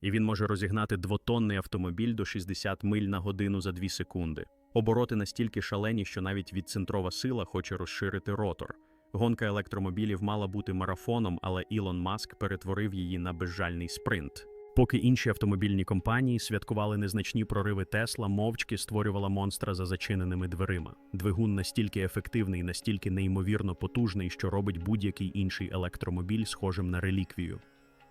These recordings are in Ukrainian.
і він може розігнати двотонний автомобіль до 60 миль на годину за 2 секунди. Обороти настільки шалені, що навіть відцентрова сила хоче розширити ротор. Гонка електромобілів мала бути марафоном, але Ілон Маск перетворив її на безжальний спринт. Поки інші автомобільні компанії святкували незначні прориви Тесла, мовчки створювала монстра за зачиненими дверима. Двигун настільки ефективний, настільки неймовірно потужний, що робить будь-який інший електромобіль схожим на реліквію.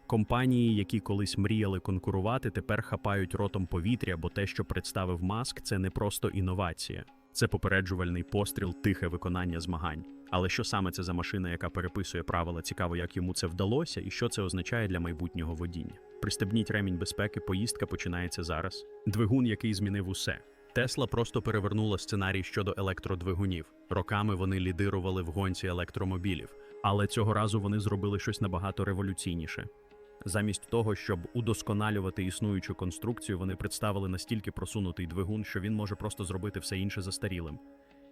Компанії, які колись мріяли конкурувати, тепер хапають ротом повітря, бо те, що представив Маск, це не просто інновація. Це попереджувальний постріл, тихе виконання змагань. Але що саме це за машина, яка переписує правила, цікаво, як йому це вдалося, і що це означає для майбутнього водіння. Пристебніть ремінь безпеки, поїздка починається зараз. Двигун, який змінив усе. Тесла просто перевернула сценарій щодо електродвигунів. Роками вони лідирували в гонці електромобілів, але цього разу вони зробили щось набагато революційніше. Замість того, щоб удосконалювати існуючу конструкцію, вони представили настільки просунутий двигун, що він може просто зробити все інше застарілим.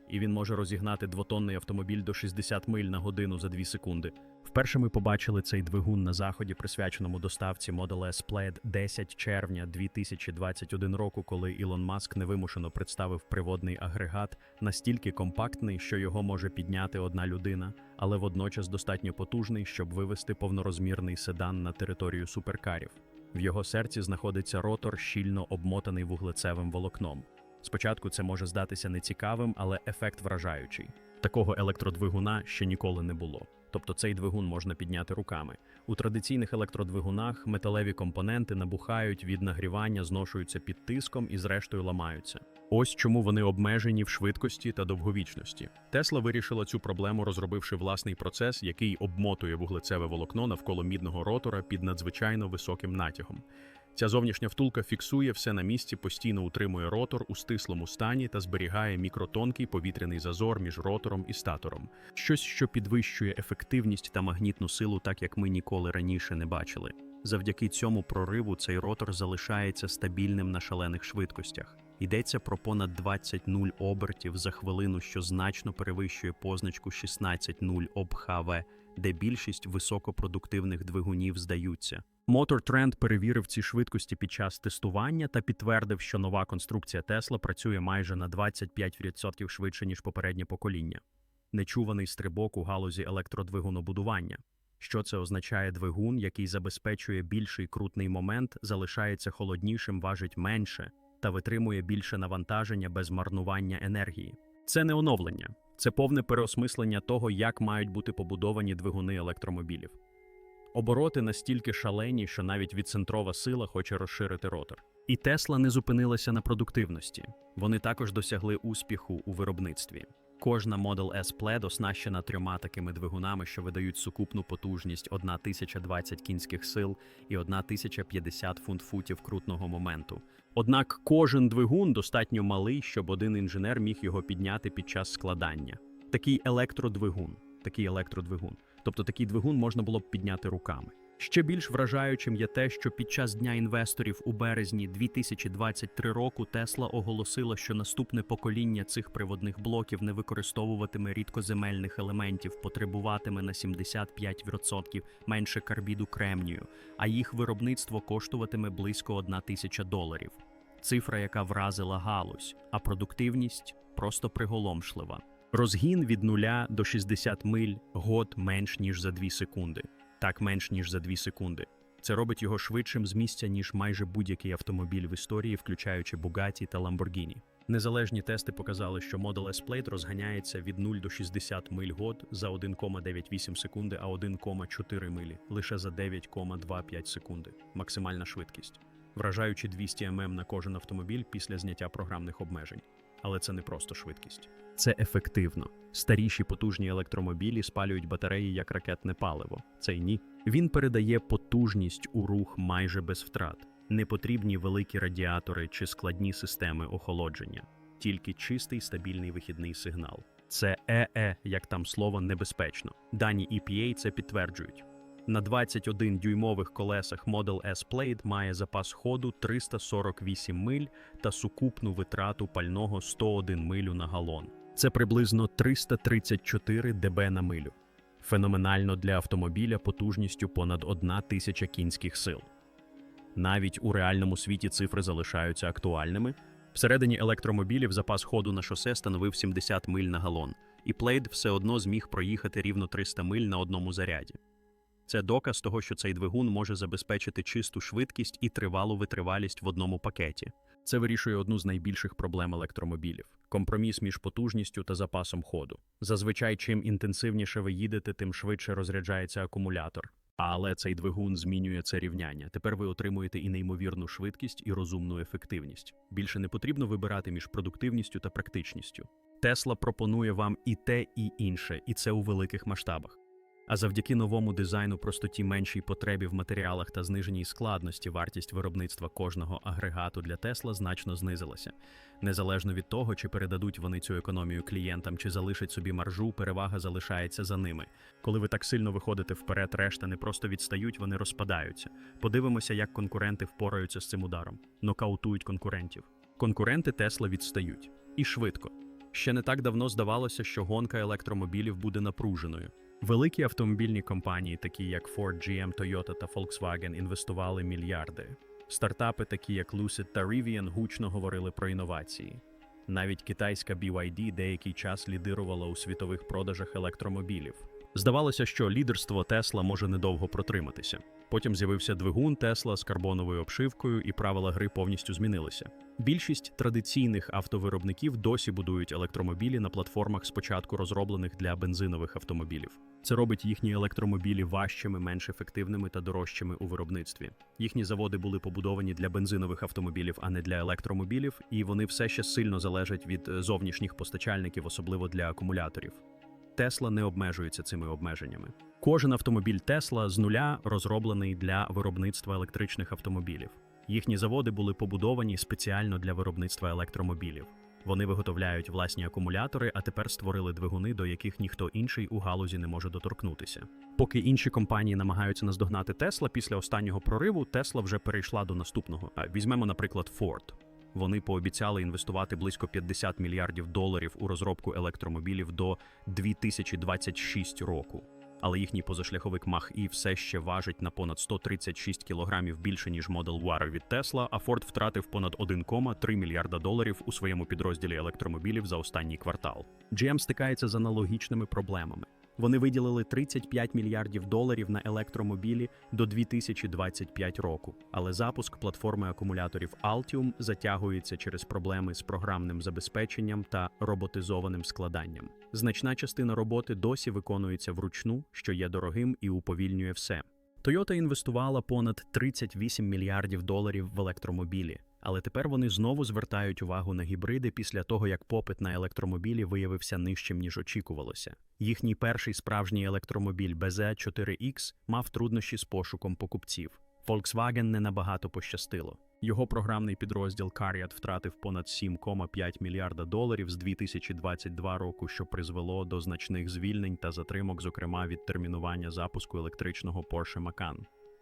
І він може розігнати двотонний автомобіль до 60 миль на годину за 2 секунди. Вперше ми побачили цей двигун на заході, присвяченому доставці Model S Plaid 10 червня 2021 року, коли Ілон Маск невимушено представив приводний агрегат, настільки компактний, що його може підняти одна людина, але водночас достатньо потужний, щоб вивести повнорозмірний седан на територію суперкарів. В його серці знаходиться ротор, щільно обмотаний вуглецевим волокном. Спочатку це може здатися нецікавим, але ефект вражаючий. Такого електродвигуна ще ніколи не було. Тобто цей двигун можна підняти руками. У традиційних електродвигунах металеві компоненти набухають від нагрівання, зношуються під тиском і зрештою ламаються. Ось чому вони обмежені в швидкості та довговічності. Тесла вирішила цю проблему, розробивши власний процес, який обмотує вуглецеве волокно навколо мідного ротора під надзвичайно високим натягом. Ця зовнішня втулка фіксує все на місці, постійно утримує ротор у стислому стані та зберігає мікротонкий повітряний зазор між ротором і статором. Щось, що підвищує ефективність та магнітну силу, так як ми ніколи раніше не бачили. Завдяки цьому прориву цей ротор залишається стабільним на шалених швидкостях. Йдеться про понад 20 нуль обертів за хвилину, що значно перевищує позначку 16 нуль об ХВ, де більшість високопродуктивних двигунів здаються. Motor Trend перевірив ці швидкості під час тестування та підтвердив, що нова конструкція Tesla працює майже на 25% швидше, ніж попереднє покоління. Нечуваний стрибок у галузі електродвигунобудування. Що це означає двигун, який забезпечує більший крутний момент, залишається холоднішим, важить менше та витримує більше навантаження без марнування енергії. Це не оновлення, це повне переосмислення того, як мають бути побудовані двигуни електромобілів. Обороти настільки шалені, що навіть відцентрова сила хоче розширити ротор. І Тесла не зупинилася на продуктивності. Вони також досягли успіху у виробництві. Кожна Model S Plaid оснащена трьома такими двигунами, що видають сукупну потужність 1020 кінських сил і 1050 фунт-футів крутного моменту. Однак кожен двигун достатньо малий, щоб один інженер міг його підняти під час складання. Такий електродвигун, такий електродвигун. Тобто такий двигун можна було б підняти руками. Ще більш вражаючим є те, що під час дня інвесторів у березні 2023 року Тесла оголосила, що наступне покоління цих приводних блоків не використовуватиме рідкоземельних елементів, потребуватиме на 75% менше карбіду кремнію, а їх виробництво коштуватиме близько 1 тисяча доларів. Цифра, яка вразила галузь, а продуктивність просто приголомшлива. Розгін від 0 до 60 миль год менш ніж за 2 секунди. Так менш ніж за 2 секунди. Це робить його швидшим з місця, ніж майже будь-який автомобіль в історії, включаючи Bugatti та Lamborghini. Незалежні тести показали, що Model S Plaid розганяється від 0 до 60 миль год за 1,98 секунди, а 1,4 милі лише за 9,25 секунди. Максимальна швидкість, вражаючи 200 мм на кожен автомобіль після зняття програмних обмежень. Але це не просто швидкість. Це ефективно. Старіші потужні електромобілі спалюють батареї як ракетне паливо. Цей ні. Він передає потужність у рух майже без втрат. Не потрібні великі радіатори чи складні системи охолодження, тільки чистий стабільний вихідний сигнал. Це ЕЕ, як там слово, небезпечно. Дані EPA це підтверджують. На 21-дюймових колесах Model S Plaid має запас ходу 348 миль та сукупну витрату пального 101 милю на галон. Це приблизно 334 дБ на милю. Феноменально для автомобіля потужністю понад 1 тисяча кінських сил. Навіть у реальному світі цифри залишаються актуальними. Всередині електромобілів запас ходу на шосе становив 70 миль на галон, і Плейд все одно зміг проїхати рівно 300 миль на одному заряді. Це доказ того, що цей двигун може забезпечити чисту швидкість і тривалу витривалість в одному пакеті. Це вирішує одну з найбільших проблем електромобілів компроміс між потужністю та запасом ходу. Зазвичай, чим інтенсивніше ви їдете, тим швидше розряджається акумулятор. Але цей двигун змінює це рівняння. Тепер ви отримуєте і неймовірну швидкість, і розумну ефективність. Більше не потрібно вибирати між продуктивністю та практичністю. Тесла пропонує вам і те, і інше, і це у великих масштабах. А завдяки новому дизайну, простоті меншій потребі в матеріалах та зниженій складності, вартість виробництва кожного агрегату для Тесла значно знизилася. Незалежно від того, чи передадуть вони цю економію клієнтам, чи залишать собі маржу, перевага залишається за ними. Коли ви так сильно виходите вперед, решта не просто відстають, вони розпадаються. Подивимося, як конкуренти впораються з цим ударом. Нокаутують конкурентів. Конкуренти Тесла відстають. І швидко. Ще не так давно здавалося, що гонка електромобілів буде напруженою. Великі автомобільні компанії, такі як Ford, GM, Toyota та Volkswagen, інвестували мільярди. Стартапи, такі як Lucid та Rivian, гучно говорили про інновації. Навіть китайська BYD деякий час лідирувала у світових продажах електромобілів. Здавалося, що лідерство Тесла може недовго протриматися. Потім з'явився двигун Тесла з карбоновою обшивкою, і правила гри повністю змінилися. Більшість традиційних автовиробників досі будують електромобілі на платформах спочатку розроблених для бензинових автомобілів. Це робить їхні електромобілі важчими, менш ефективними та дорожчими у виробництві. Їхні заводи були побудовані для бензинових автомобілів, а не для електромобілів, і вони все ще сильно залежать від е, зовнішніх постачальників, особливо для акумуляторів. Тесла не обмежується цими обмеженнями. Кожен автомобіль Тесла з нуля розроблений для виробництва електричних автомобілів. Їхні заводи були побудовані спеціально для виробництва електромобілів. Вони виготовляють власні акумулятори, а тепер створили двигуни, до яких ніхто інший у галузі не може доторкнутися. Поки інші компанії намагаються наздогнати Тесла після останнього прориву, Тесла вже перейшла до наступного. Візьмемо, наприклад, Ford. Вони пообіцяли інвестувати близько 50 мільярдів доларів у розробку електромобілів до 2026 року. Але їхній позашляховик Mach-E все ще важить на понад 136 кілограмів більше ніж Model Y від Tesla, а Ford втратив понад 1,3 мільярда доларів у своєму підрозділі електромобілів за останній квартал. GM стикається з аналогічними проблемами. Вони виділили 35 мільярдів доларів на електромобілі до 2025 року, але запуск платформи акумуляторів Altium затягується через проблеми з програмним забезпеченням та роботизованим складанням. Значна частина роботи досі виконується вручну, що є дорогим і уповільнює все. Toyota інвестувала понад 38 мільярдів доларів в електромобілі, але тепер вони знову звертають увагу на гібриди після того, як попит на електромобілі виявився нижчим ніж очікувалося. Їхній перший справжній електромобіль BZ4X мав труднощі з пошуком покупців. Volkswagen не набагато пощастило. Його програмний підрозділ Carriot втратив понад 7,5 мільярда доларів з 2022 року, що призвело до значних звільнень та затримок, зокрема від термінування запуску електричного Porsche Macan.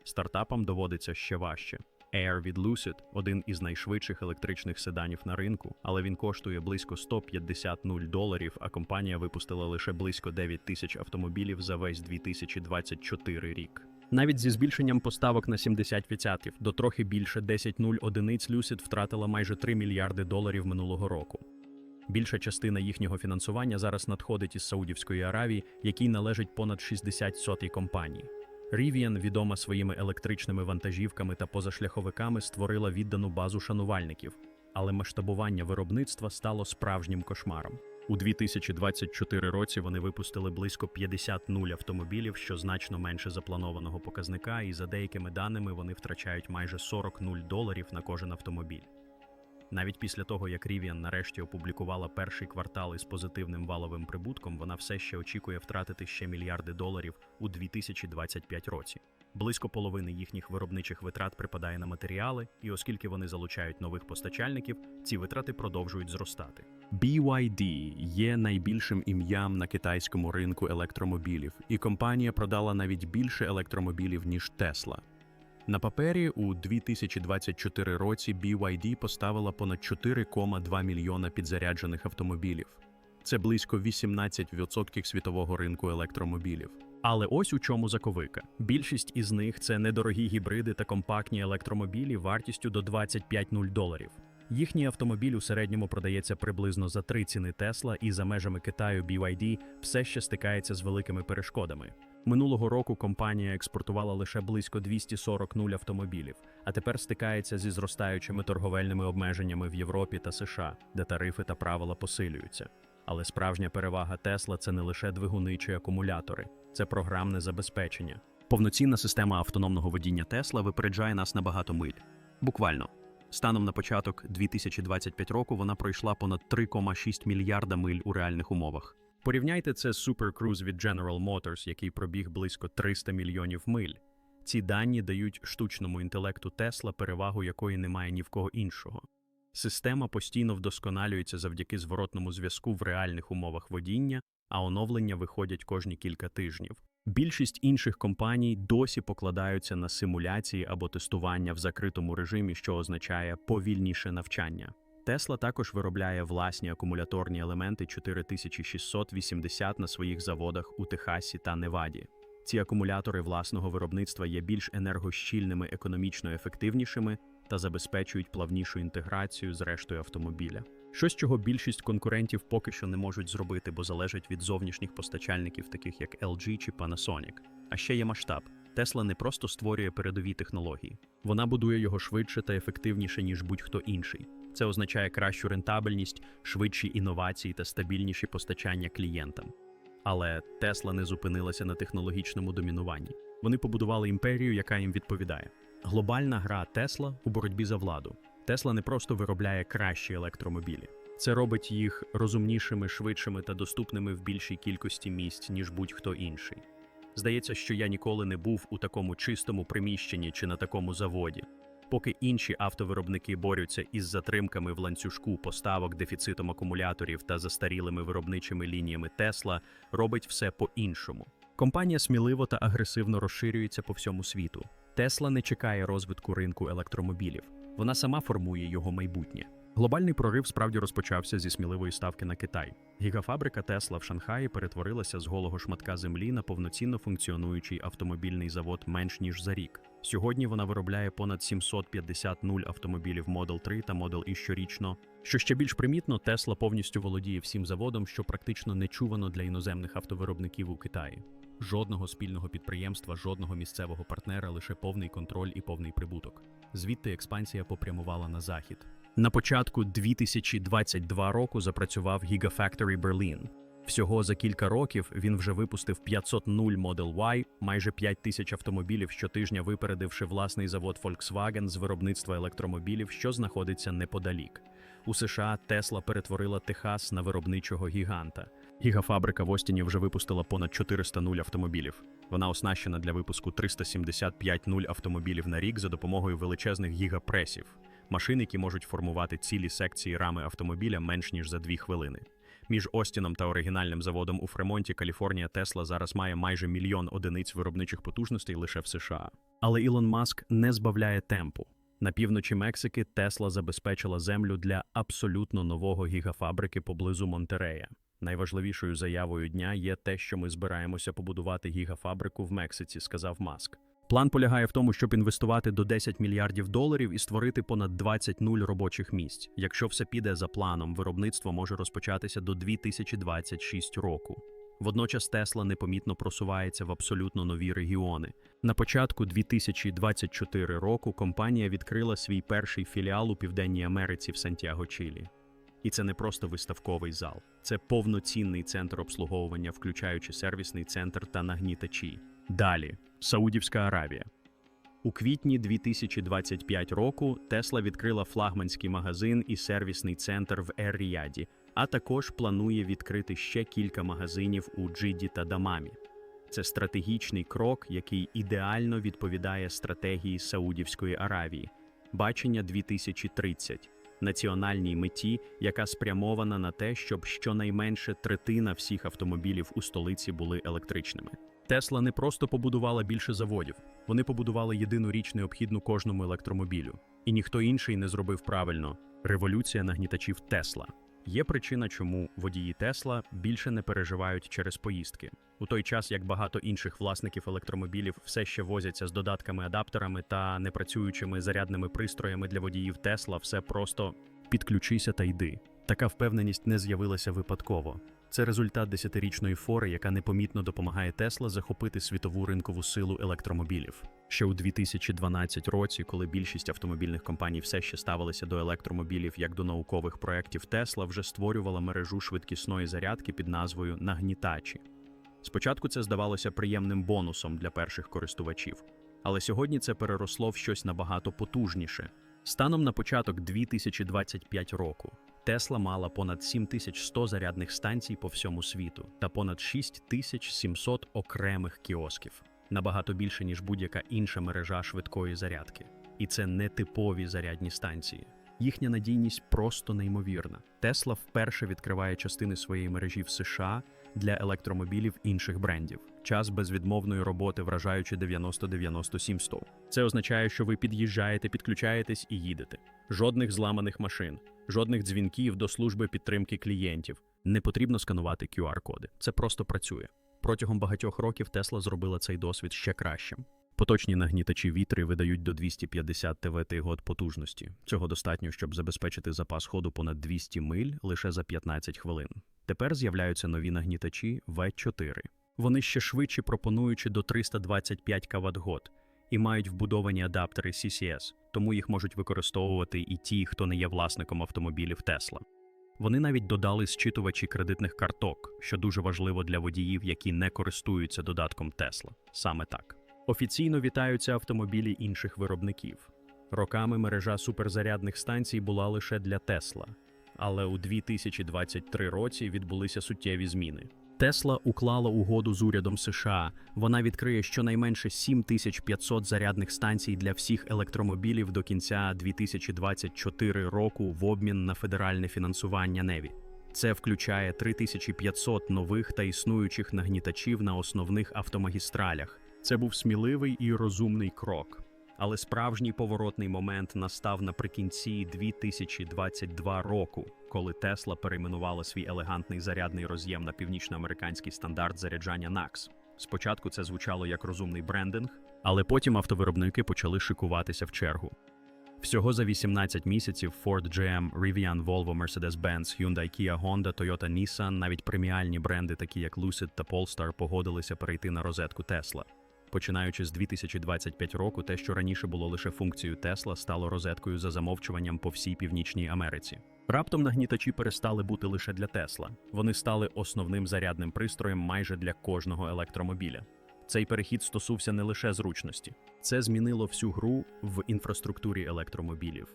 Стартапам доводиться ще важче. Air від Lucid – один із найшвидших електричних седанів на ринку, але він коштує близько 150 нуль доларів, а компанія випустила лише близько 9 тисяч автомобілів за весь 2024 рік. Навіть зі збільшенням поставок на 70% до трохи більше 10 нуль одиниць Lucid втратила майже 3 мільярди доларів минулого року. Більша частина їхнього фінансування зараз надходить із Саудівської Аравії, якій належить понад 60 сотій компаній. Rivian, відома своїми електричними вантажівками та позашляховиками, створила віддану базу шанувальників, але масштабування виробництва стало справжнім кошмаром. У 2024 році вони випустили близько 50 нуль автомобілів, що значно менше запланованого показника, і за деякими даними вони втрачають майже 40 нуль доларів на кожен автомобіль. Навіть після того, як Rivian нарешті опублікувала перший квартал із позитивним валовим прибутком, вона все ще очікує втратити ще мільярди доларів у 2025 році. Близько половини їхніх виробничих витрат припадає на матеріали, і оскільки вони залучають нових постачальників, ці витрати продовжують зростати. BYD є найбільшим ім'ям на китайському ринку електромобілів, і компанія продала навіть більше електромобілів ніж Tesla. На папері у 2024 році BYD поставила понад 4,2 мільйона підзаряджених автомобілів. Це близько 18% світового ринку електромобілів. Але ось у чому заковика. Більшість із них це недорогі гібриди та компактні електромобілі вартістю до 25-0 доларів. Їхній автомобіль у середньому продається приблизно за три ціни Тесла, і за межами Китаю BYD все ще стикається з великими перешкодами. Минулого року компанія експортувала лише близько 240 нуль автомобілів, а тепер стикається зі зростаючими торговельними обмеженнями в Європі та США, де тарифи та правила посилюються. Але справжня перевага Тесла це не лише двигуни чи акумулятори, це програмне забезпечення. Повноцінна система автономного водіння Тесла випереджає нас на багато миль. Буквально. Станом на початок 2025 року вона пройшла понад 3,6 мільярда миль у реальних умовах. Порівняйте це з Cruise від General Motors, який пробіг близько 300 мільйонів миль. Ці дані дають штучному інтелекту Тесла перевагу, якої немає ні в кого іншого. Система постійно вдосконалюється завдяки зворотному зв'язку в реальних умовах водіння, а оновлення виходять кожні кілька тижнів. Більшість інших компаній досі покладаються на симуляції або тестування в закритому режимі, що означає повільніше навчання. Тесла також виробляє власні акумуляторні елементи 4680 на своїх заводах у Техасі та Неваді. Ці акумулятори власного виробництва є більш енергощільними, економічно ефективнішими та забезпечують плавнішу інтеграцію з рештою автомобіля. Щось, чого більшість конкурентів поки що не можуть зробити, бо залежать від зовнішніх постачальників, таких як LG чи Panasonic. А ще є масштаб. Тесла не просто створює передові технології, вона будує його швидше та ефективніше, ніж будь-хто інший. Це означає кращу рентабельність, швидші інновації та стабільніші постачання клієнтам. Але Тесла не зупинилася на технологічному домінуванні. Вони побудували імперію, яка їм відповідає. Глобальна гра Тесла у боротьбі за владу. Тесла не просто виробляє кращі електромобілі. Це робить їх розумнішими, швидшими та доступними в більшій кількості місць, ніж будь-хто інший. Здається, що я ніколи не був у такому чистому приміщенні чи на такому заводі. Поки інші автовиробники борються із затримками в ланцюжку поставок, дефіцитом акумуляторів та застарілими виробничими лініями Тесла, робить все по-іншому. Компанія сміливо та агресивно розширюється по всьому світу. Тесла не чекає розвитку ринку електромобілів, вона сама формує його майбутнє. Глобальний прорив справді розпочався зі сміливої ставки на Китай. Гігафабрика Тесла в Шанхаї перетворилася з голого шматка землі на повноцінно функціонуючий автомобільний завод менш ніж за рік. Сьогодні вона виробляє понад 750 нуль автомобілів Model 3 та Model E щорічно. Що ще більш примітно, Тесла повністю володіє всім заводом, що практично не чувано для іноземних автовиробників у Китаї. Жодного спільного підприємства, жодного місцевого партнера, лише повний контроль і повний прибуток. Звідти експансія попрямувала на захід. На початку 2022 року запрацював Gigafactory Berlin. Всього за кілька років він вже випустив 500 нуль Model Y, майже 5 тисяч автомобілів щотижня випередивши власний завод Volkswagen з виробництва електромобілів, що знаходиться неподалік. У США Тесла перетворила Техас на виробничого гіганта. Гігафабрика в Остіні вже випустила понад 400 нуль автомобілів. Вона оснащена для випуску 375 нуль автомобілів на рік за допомогою величезних гігапресів, машин, які можуть формувати цілі секції рами автомобіля менш ніж за дві хвилини. Між Остіном та оригінальним заводом у Фремонті, Каліфорнія, Тесла зараз має майже мільйон одиниць виробничих потужностей лише в США. Але Ілон Маск не збавляє темпу. На півночі Мексики Тесла забезпечила землю для абсолютно нового гігафабрики поблизу Монтерея. Найважливішою заявою дня є те, що ми збираємося побудувати гігафабрику в Мексиці, сказав Маск. План полягає в тому, щоб інвестувати до 10 мільярдів доларів і створити понад 20 нуль робочих місць. Якщо все піде за планом, виробництво може розпочатися до 2026 року. Водночас Тесла непомітно просувається в абсолютно нові регіони. На початку 2024 року компанія відкрила свій перший філіал у Південній Америці в Сантьяго Чилі. І це не просто виставковий зал, це повноцінний центр обслуговування, включаючи сервісний центр та нагнітачі. Далі Саудівська Аравія. У квітні 2025 року Тесла відкрила флагманський магазин і сервісний центр в Ер-Ріяді, а також планує відкрити ще кілька магазинів у Джиді та Дамамі. Це стратегічний крок, який ідеально відповідає стратегії Саудівської Аравії, бачення 2030, національній меті, яка спрямована на те, щоб щонайменше третина всіх автомобілів у столиці були електричними. Тесла не просто побудувала більше заводів, вони побудували єдину річ необхідну кожному електромобілю. І ніхто інший не зробив правильно. Революція нагнітачів Тесла. Є причина, чому водії Тесла більше не переживають через поїздки. У той час, як багато інших власників електромобілів все ще возяться з додатками-адаптерами та непрацюючими зарядними пристроями для водіїв Тесла, все просто підключися та йди. Така впевненість не з'явилася випадково. Це результат десятирічної фори, яка непомітно допомагає Тесла захопити світову ринкову силу електромобілів. Ще у 2012 році, коли більшість автомобільних компаній все ще ставилися до електромобілів як до наукових проєктів, Тесла вже створювала мережу швидкісної зарядки під назвою Нагнітачі. Спочатку це здавалося приємним бонусом для перших користувачів, але сьогодні це переросло в щось набагато потужніше. Станом на початок 2025 року Тесла мала понад 7100 зарядних станцій по всьому світу та понад 6700 окремих кіосків, набагато більше ніж будь-яка інша мережа швидкої зарядки. І це не типові зарядні станції. Їхня надійність просто неймовірна. Тесла вперше відкриває частини своєї мережі в США для електромобілів інших брендів. Час безвідмовної роботи вражаючи 90-97-100. Це означає, що ви під'їжджаєте, підключаєтесь і їдете. Жодних зламаних машин, жодних дзвінків до служби підтримки клієнтів. Не потрібно сканувати QR-коди. Це просто працює. Протягом багатьох років Тесла зробила цей досвід ще кращим. Поточні нагнітачі вітри видають до 250 ТВТ год потужності. Цього достатньо, щоб забезпечити запас ходу понад 200 миль лише за 15 хвилин. Тепер з'являються нові нагнітачі V4. Вони ще швидше пропонуючи до 325 кВт год і мають вбудовані адаптери CCS, тому їх можуть використовувати і ті, хто не є власником автомобілів Tesla. Вони навіть додали зчитувачі кредитних карток, що дуже важливо для водіїв, які не користуються додатком Tesla. Саме так. Офіційно вітаються автомобілі інших виробників. Роками мережа суперзарядних станцій була лише для Тесла, але у 2023 році відбулися суттєві зміни. Тесла уклала угоду з урядом США. Вона відкриє щонайменше 7500 зарядних станцій для всіх електромобілів до кінця 2024 року в обмін на федеральне фінансування Неві. Це включає 3500 нових та існуючих нагнітачів на основних автомагістралях. Це був сміливий і розумний крок. Але справжній поворотний момент настав наприкінці 2022 року, коли Тесла перейменувала свій елегантний зарядний роз'єм на північноамериканський стандарт заряджання NACS. Спочатку це звучало як розумний брендинг, але потім автовиробники почали шикуватися в чергу. Всього за 18 місяців Ford, GM, Rivian, Volvo, Mercedes-Benz, Hyundai, Kia, Honda, Toyota, Nissan, навіть преміальні бренди, такі як Lucid та Polestar, погодилися перейти на розетку Tesla. Починаючи з 2025 року, те, що раніше було лише функцією Тесла, стало розеткою за замовчуванням по всій Північній Америці. Раптом нагнітачі перестали бути лише для Тесла. Вони стали основним зарядним пристроєм майже для кожного електромобіля. Цей перехід стосувався не лише зручності, це змінило всю гру в інфраструктурі електромобілів.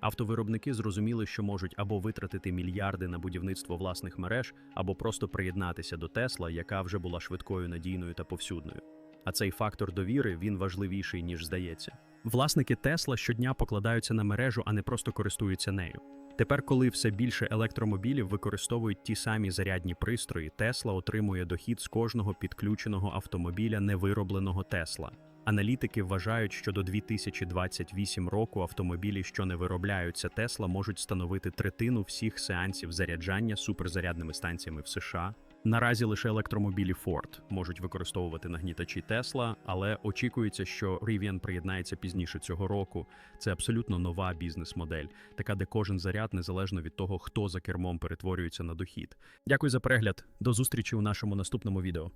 Автовиробники зрозуміли, що можуть або витратити мільярди на будівництво власних мереж, або просто приєднатися до Тесла, яка вже була швидкою, надійною та повсюдною. А цей фактор довіри він важливіший, ніж здається. Власники Тесла щодня покладаються на мережу, а не просто користуються нею. Тепер, коли все більше електромобілів використовують ті самі зарядні пристрої, Тесла отримує дохід з кожного підключеного автомобіля невиробленого Тесла. Аналітики вважають, що до 2028 року автомобілі, що не виробляються Тесла, можуть становити третину всіх сеансів заряджання суперзарядними станціями в США. Наразі лише електромобілі Ford можуть використовувати нагнітачі Tesla, але очікується, що Rivian приєднається пізніше цього року. Це абсолютно нова бізнес-модель, така де кожен заряд, незалежно від того, хто за кермом перетворюється на дохід. Дякую за перегляд. До зустрічі у нашому наступному відео.